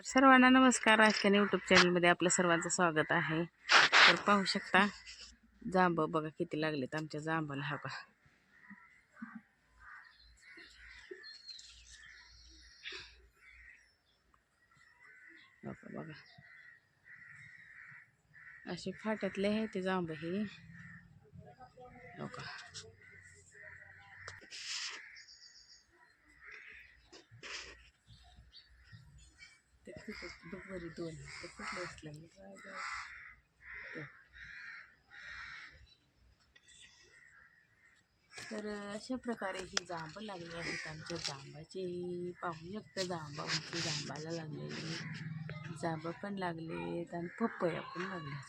तर सर्वांना नमस्कार. आजच्या यूट्यूब चॅनलमध्ये आपलं सर्वांचं स्वागत आहे. तर पाहू शकता जांब बघा किती लागलेत आमच्या जांबाला. हा का बघा बघा. असे फाट्यातले आहे ते जांब हे. हो ते खूपच दुपारी दोन. ते खूप मस्त लागले ते. तर अशा प्रकारे ही जांब लागली आहेत आमच्या जांबाची. पाहू शकता जांबा आमची जांबाला लागलेली. जांब पण लागलेत आणि पपया पण लागल्या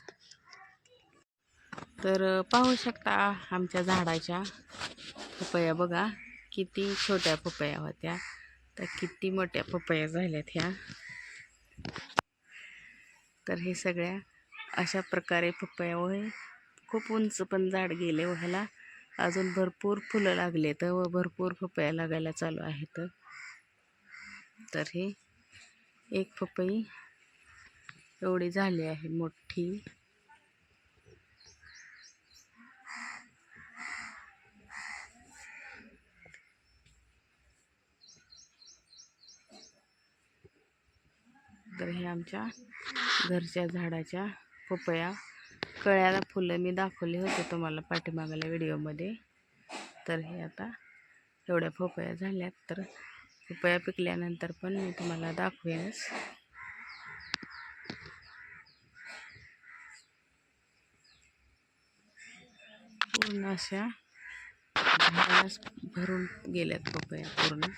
तर पाहू शकता आमच्या झाडाच्या पपया बघा. किती छोट्या पपया होत्या. तर किती मोठ्या पपया झाल्यात ह्या. तर हे सगळ्या अशा प्रकारे पपया खूप उंच पण झाड गेले व ह्याला अजून भरपूर फुलं लागलेत व भरपूर पपया लागायला चालू आहेत. तर हे एक पपई एवढी झाली आहे मोठी. तर हे आमच्या घरच्या झाडाच्या पपया कळ्याला फुलं मी दाखवले होते तुम्हाला पाठीमागाल्या व्हिडिओमध्ये. तर हे आता एवढ्या पपया झाल्यात. तर पपया पिकल्यानंतर पण मी तुम्हाला दाखवेनच. पूर्ण अशा झाडालाच भरून गेल्यात पपया पूर्ण.